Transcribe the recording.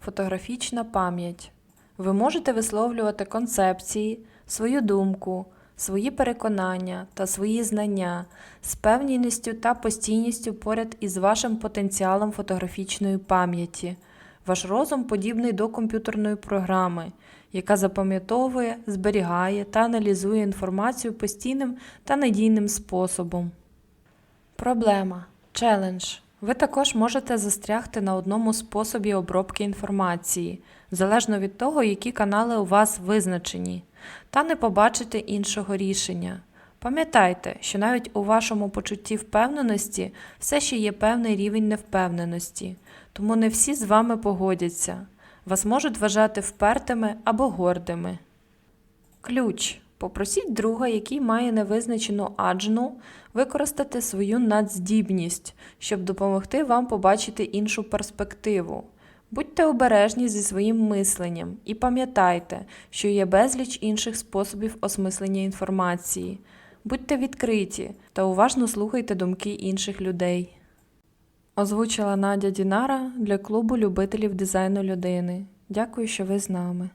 фотографічна пам'ять. Ви можете висловлювати концепції, свою думку, свої переконання та свої знання з певністю та постійністю поряд із вашим потенціалом фотографічної пам'яті. Ваш розум подібний до комп'ютерної програми, яка запам'ятовує, зберігає та аналізує інформацію постійним та надійним способом. Проблема. Челендж. Ви також можете застрягти на одному способі обробки інформації, залежно від того, які канали у вас визначені, та не побачити іншого рішення. Пам'ятайте, що навіть у вашому почутті впевненості все ще є певний рівень невпевненості, тому не всі з вами погодяться. Вас можуть вважати впертими або гордими. Ключ. Попросіть друга, який має невизначену аджну, використати свою надздібність, щоб допомогти вам побачити іншу перспективу. Будьте обережні зі своїм мисленням і пам'ятайте, що є безліч інших способів осмислення інформації. Будьте відкриті та уважно слухайте думки інших людей. Озвучила Надя Дінара для клубу любителів дизайну людини. Дякую, що ви з нами.